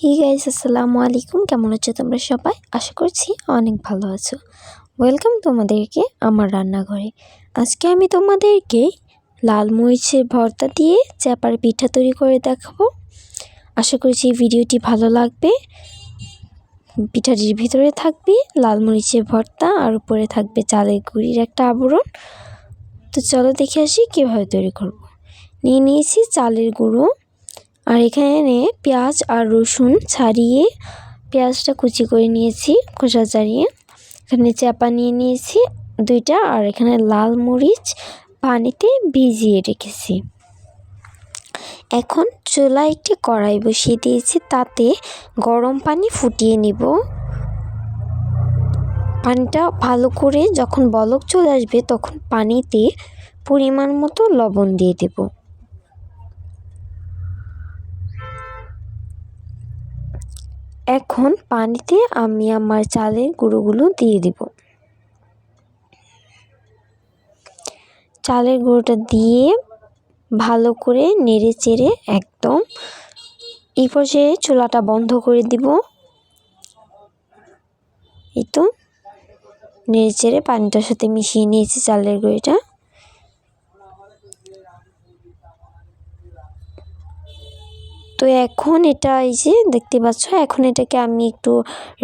হি guys, আসসালামু আলাইকুম। কেমন আছো তোমরা সবাই? আশা করছি অনেক ভালো আছো। ওয়েলকাম তোমাদেরকে আমার রান্নাঘরে। আজকে আমি তোমাদেরকে লাল মরিচের ভর্তা দিয়ে চাপার পিঠা তৈরি করে দেখাবো। আশা করছি ভিডিওটি ভালো লাগবে। পিঠাটির ভিতরে থাকবে লাল মরিচের ভর্তা, আর উপরে থাকবে চালের গুঁড়ির একটা আবরণ। তো চলো দেখে আসি কীভাবে তৈরি করব। নিয়ে নিয়েছি চালের গুঁড়ো আর এখানে পেঁয়াজ আর রসুন ছাড়িয়ে পেঁয়াজটা কুচি করে নিয়েছি, খোসা ছাড়িয়ে। এখানে চাপা নিয়ে নিয়েছি দুইটা আর এখানে লাল মরিচ পানিতে ভিজিয়ে রেখেছি। এখন চুলা একটি কড়াই বসিয়ে দিয়েছি, তাতে গরম পানি ফুটিয়ে নিব। পানিটা ভালো করে যখন বলক চলে আসবে তখন পানিতে পরিমাণ মতো লবণ দিয়ে দেবো। এখন পানিতে আমি আমার চালের গুঁড়োগুলো দিয়ে দিব। চালের গুঁড়োটা দিয়ে ভালো করে নেড়ে চেড়ে একদম এই পর্যায়ে চুলাটা বন্ধ করে দিব। এই তো নেড়ে চেড়ে পানিটার সাথে মিশিয়ে নিয়েছি চালের গুঁড়িটা। তো এখন এটা এই যে দেখতে পাচ্ছ, এখন এটাকে আমি একটু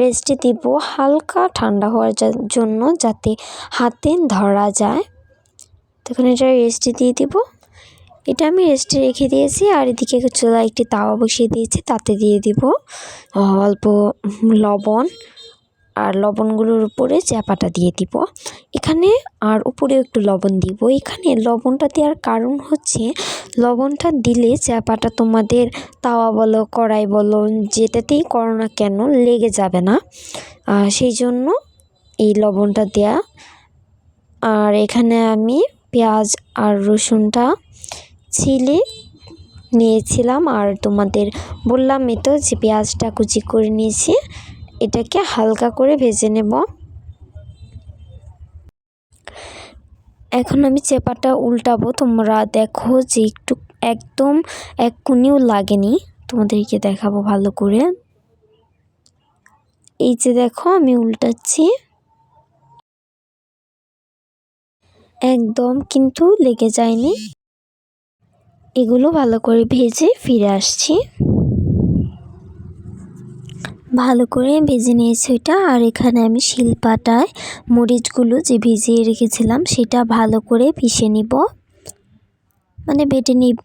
রেস্টে দিব। হালকা ঠান্ডা হওয়ার জন্য যাতে হাতে ধরা যায়। তখন এটা রেস্টে দিয়ে দিব। এটা আমি রেস্টে রেখে দিয়েছি আর এদিকে চুলা একটি তাওয়া বসিয়ে দিয়েছি, তাতে দিয়ে দিব। অল্প লবণ। আর লবণগুলোর উপরে চ্যাপাটা দিয়ে দিব। এখানে আর উপরে একটু লবণ দিব। এখানে লবণটা দেওয়ার কারণ হচ্ছে, লবণটা দিলে চ্যাপাটা তোমাদের তাওয়া বলো, কড়াই বলো, যেটাতেই করো না কেন লেগে যাবে না। সেই জন্য এই লবণটা দেয়া। আর এখানে আমি পেঁয়াজ আর রসুনটা ছিলে নিয়েছিলাম। আর তোমাদের বললামই তো যে পেঁয়াজটা কুচি করে নিয়েছি। এটাকে হালকা করে ভেজে নেব। এখন আমি চেপাটা উল্টাবো। তোমরা দেখো যে একটু একদম এক কুনিও লাগেনি। তোমাদেরকে দেখাবো ভালো করে। এই যে দেখো, আমি উল্টাচ্ছি। একদম কিন্তু লেগে যায়নি। এগুলো ভালো করে ভেজে ফিরে আসছি। ভালো করে ভেজে নিয়েছি ওইটা আর এখানে আমি শিলপাটায় মরিচগুলো যে ভিজিয়ে রেখেছিলাম সেটা ভালো করে পিষে নিব। মানে বেটে নিব।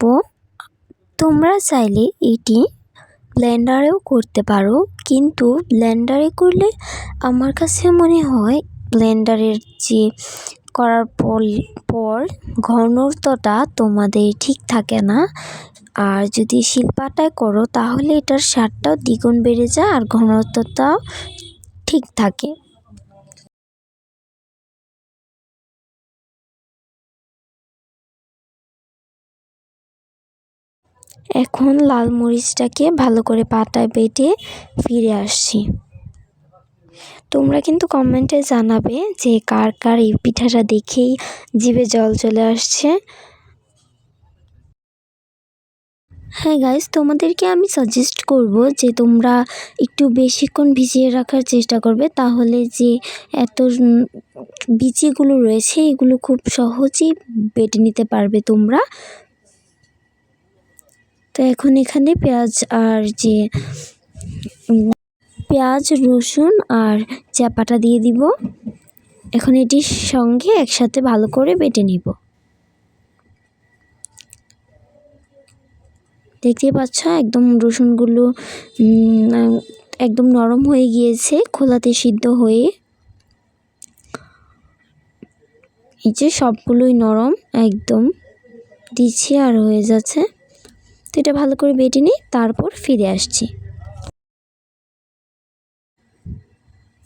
তোমরা চাইলে এটি ব্লেন্ডারেও করতে পারো। কিন্তু ব্লেন্ডারে করলে আমার কাছে মনে হয় ব্লেন্ডারের যে করার পর পর ঘনত্বটা তোমাদের ঠিক থাকে না। আর যদি শিলপাটায় করো, তাহলে এটার স্বাদটাও দ্বিগুণ বেড়ে যায় আর ঘনত্বটাও ঠিক থাকে। এখন লাল মরিচটাকে ভালো করে পাটায় বেটে ফিরে আসছি। তোমরা কিন্তু কমেন্টে জানাবে যে কার কার এই পিঠাটা দেখেই জিভে জল চলে আসছে। হ্যাঁ গাইস তোমাদেরকে আমি সাজেস্ট করব যে তোমরা একটু বেশিক্ষণ ভিজিয়ে রাখার চেষ্টা করবে, তাহলে যে এত বিচিগুলো রয়েছে, এগুলো খুব সহজেই বেটে নিতে পারবে তোমরা। তো এখন এখানে পেঁয়াজ আর যে পেঁয়াজ, রসুন আর চাপাটা দিয়ে দিব। এখন এটির সঙ্গে একসাথে ভালো করে বেটে নিব। দেখতে পাচ্ছ, একদম রসুনগুলো একদম নরম হয়ে গিয়েছে, খোলাতে সিদ্ধ হয়ে। এই যে সবগুলোই নরম, একদম দিচ্ছি আর হয়ে যাচ্ছে। তো এটা ভালো করে বেটে নিই তারপর ফিরে আসছি।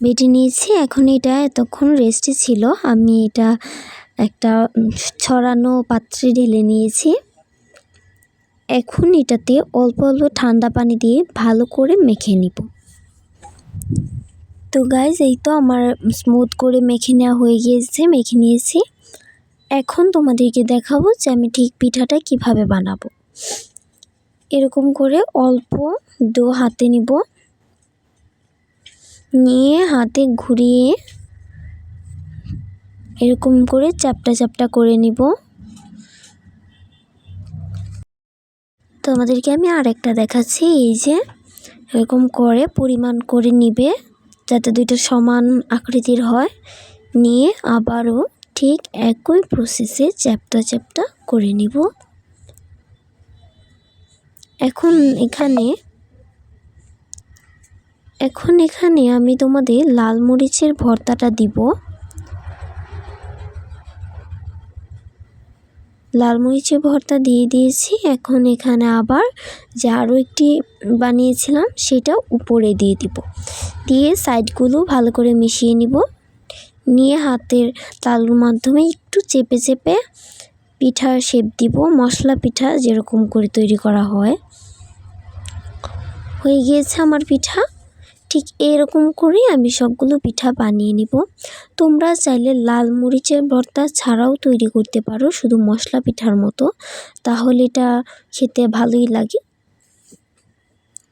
বেটে নিয়েছি। এখন এটা এতক্ষণ রেস্টে ছিল। আমি এটা একটা ছড়ানো পাত্রে ঢেলে নিয়েছি। এখন এটাতে অল্প অল্প ঠান্ডা পানি দিয়ে ভালো করে মেখে নিব। তো গাইজ এই তো আমার স্মুথ করে মেখে নেওয়া হয়ে গিয়েছে, মেখে নিয়েছি। এখন তোমাদেরকে দেখাবো যে আমি ঠিক পিঠাটা কীভাবে বানাবো। এরকম করে অল্প ডো হাতে নিব। নিয়ে হাতে ঘুরিয়ে এরকম করে চাপটা চাপটা করে নিব। তো আমাদেরকে আমি আরেকটা দেখাচ্ছি, এই যে এরকম করে পরিমাণ করে নিবে যাতে দুইটা সমান আকৃতির হয়। নিয়ে আবারও ঠিক একই প্রসেসে চ্যাপটা চ্যাপটা করে নিব। এখন এখানে এখন এখানে আমি তোমাদের লাল মরিচের ভর্তাটা দিব। লাল মরিচের ভর্তা দিয়ে দিয়েছি। এখন এখানে আবার যে আরও একটি বানিয়েছিলাম, সেটা উপরে দিয়ে দিব। দিয়ে সাইডগুলো ভালো করে মিশিয়ে নিব। নিয়ে হাতের তালুর মাধ্যমে একটু চেপে চেপে পিঠার শেপ দিব। মশলা পিঠা যেরকম করে তৈরি করা হয়। হয়ে গিয়েছে আমার পিঠা। ঠিক এরকম করেই আমি সবগুলো পিঠা বানিয়ে নিব। তোমরা চাইলে লাল মরিচের ভর্তা ছাড়াও তৈরি করতে পারো শুধু মশলা পিঠার মতো। তাহলে এটা খেতে ভালোই লাগে।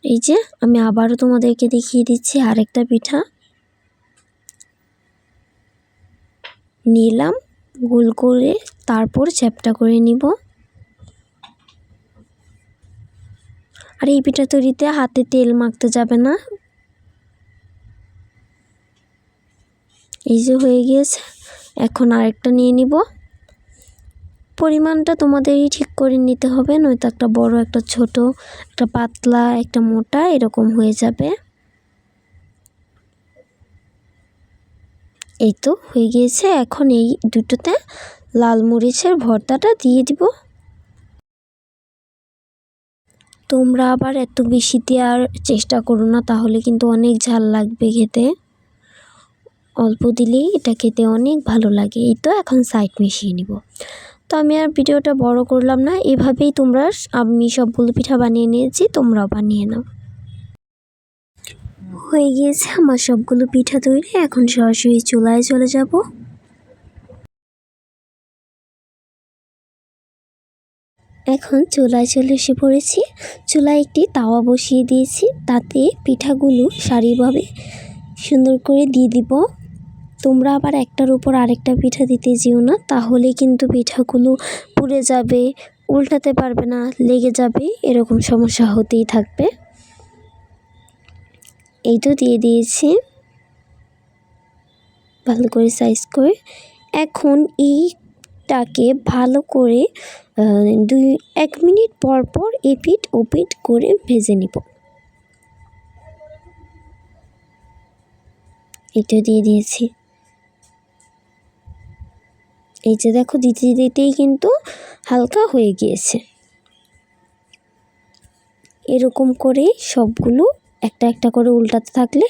এই যে আমি আবারও তোমাদেরকে দেখিয়ে দিচ্ছি আরেকটা পিঠা। নিলাম, গোল করে তারপর চ্যাপটা করে নিব। আর এই পিঠা তৈরিতে হাতে তেল মাখতে যাবে না। এই যে হয়ে গিয়েছে। এখন আরেকটা নিয়ে নিব। পরিমাণটা তোমাদেরই ঠিক করে নিতে হবে, নয়তো একটা বড়, একটা ছোট, একটা পাতলা, একটা মোটা, এরকম হয়ে যাবে। এই তো হয়ে গিয়েছে। এখন এই দুটোতে লাল মরিচের ভর্তাটা দিয়ে দিব। তোমরা আবার এত বেশি দেওয়ার চেষ্টা করো না, তাহলে কিন্তু অনেক ঝাল লাগবে খেতে। অল্প দিলেই এটা খেতে অনেক ভালো লাগে। এই তো এখন সাইড মিশিয়ে নিব। তো আমি আর ভিডিওটা বড় করলাম না, এভাবেই তোমরা আমি সবগুলো পিঠা বানিয়ে নিয়েছি, তোমরাও বানিয়ে নাও। হয়ে গিয়েছে আমার সবগুলো পিঠা তৈরি, এখন সরাসরি চুলায় চলে যাব। এখন চুলায় চলে এসে পড়েছি। চুলায় একটি তাওয়া বসিয়ে দিয়েছি, তাতে পিঠাগুলো সারিভাবে সুন্দর করে দিয়ে দিব। তোমরা আবার একটার উপর আরেকটা পিঠা দিতে যেও না তাহলে কিন্তু পিঠাগুলো পুড়ে যাবে, উল্টাতে পারবে না, লেগে যাবে, এরকম সমস্যা হতেই থাকবে। এই তো দিয়ে দিয়েছি। ভালো করে সাইজ করে। এখন এইটাকে ভালো করে দুই, এক মিনিট পর পর এপিট ওপিট করে ভেজে নিব। এটা দিয়ে দিয়েছি। এই যে দেখো দিতে দিতেই কিন্তু হালকা হয়ে গিয়েছে। এরকম করে সবগুলো একটা একটা করে উল্টাতে থাকলে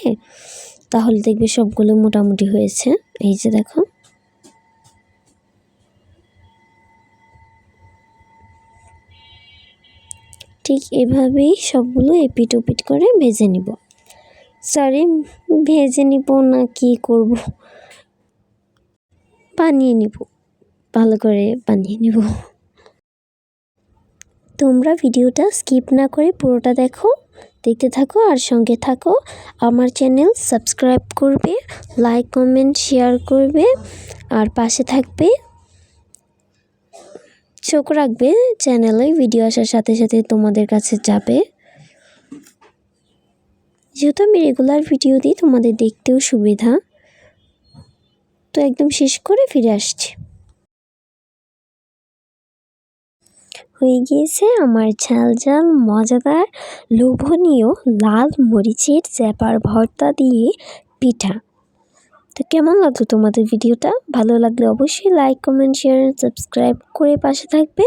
তাহলে দেখবে সবগুলো মোটামুটি হয়েছে। এই যে দেখো। ঠিক এভাবেই সবগুলো এপিট ওপিট করে ভেজে নিব। সরি ভেজে নিব না কি করব? বানিয়ে নিব। ভালো করে বানিয়ে নিব। তোমরা ভিডিওটা স্কিপ না করে পুরোটা দেখো, দেখতে থাকো আর সঙ্গে থাকো। আমার চ্যানেল সাবস্ক্রাইব করবে, লাইক, কমেন্ট, শেয়ার করবে আর পাশে থাকবে। চোখ রাখবে, চ্যানেলে ভিডিও আসার সাথে সাথে তোমাদের কাছে যাবে। যেহেতু আমি রেগুলার ভিডিও দিই, তোমাদের দেখতেও সুবিধা। তো একদম শেষ করে ফিরে আসছি। হয়ে গিয়েছে আমার ঝাল ঝাল মজাদার, লোভনীয় লাল মরিচের চ্যাপার ভর্তা দিয়ে পিঠা। তো কেমন লাগল তোমাদের ভিডিওটা? ভালো লাগলে অবশ্যই লাইক কমেন্ট শেয়ার সাবস্ক্রাইব করে পাশে থাকবে।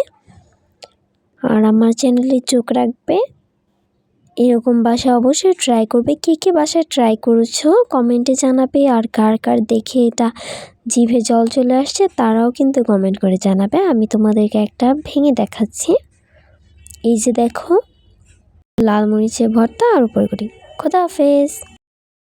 আর আমার চ্যানেলে চোখ রাখবে। এরকম বাসা অবশ্যই ট্রাই করবে। কে কে বাসায় ট্রাই করেছ? কমেন্টে জানাবে। আর কার কার দেখে এটা জিভে জল চলে আসছে, তারাও কিন্তু কমেন্ট করে জানাবে। আমি তোমাদেরকে একটা ভেঙে দেখাচ্ছি। এই যে দেখো, লাল মরিচে ভর্তা আর উপরে করি খোদা হাফেজ।